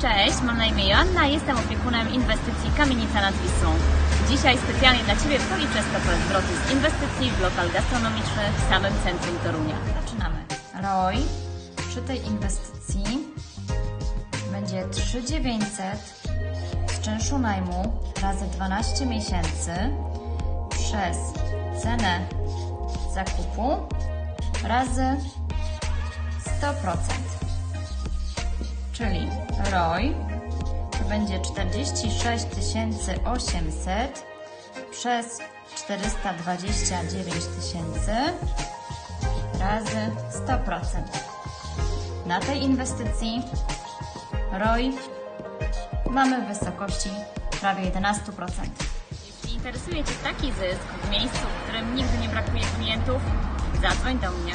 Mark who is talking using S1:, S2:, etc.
S1: Cześć, mam na imię Joanna, jestem opiekunem inwestycji Kamienica nad Wisłą. Dzisiaj specjalnie dla Ciebie policzę stopę zwrotu z inwestycji w lokal gastronomiczny w samym centrum Torunia. Zaczynamy. ROI przy tej inwestycji będzie 3900 z czynszu najmu razy 12 miesięcy przez cenę zakupu razy 100%. Czyli ROI to będzie 46 800 przez 429 tysięcy razy 100%. Na tej inwestycji ROI mamy w wysokości prawie 11%. Jeśli interesuje Cię taki zysk w miejscu, w którym nigdy nie brakuje klientów, zadzwoń do mnie.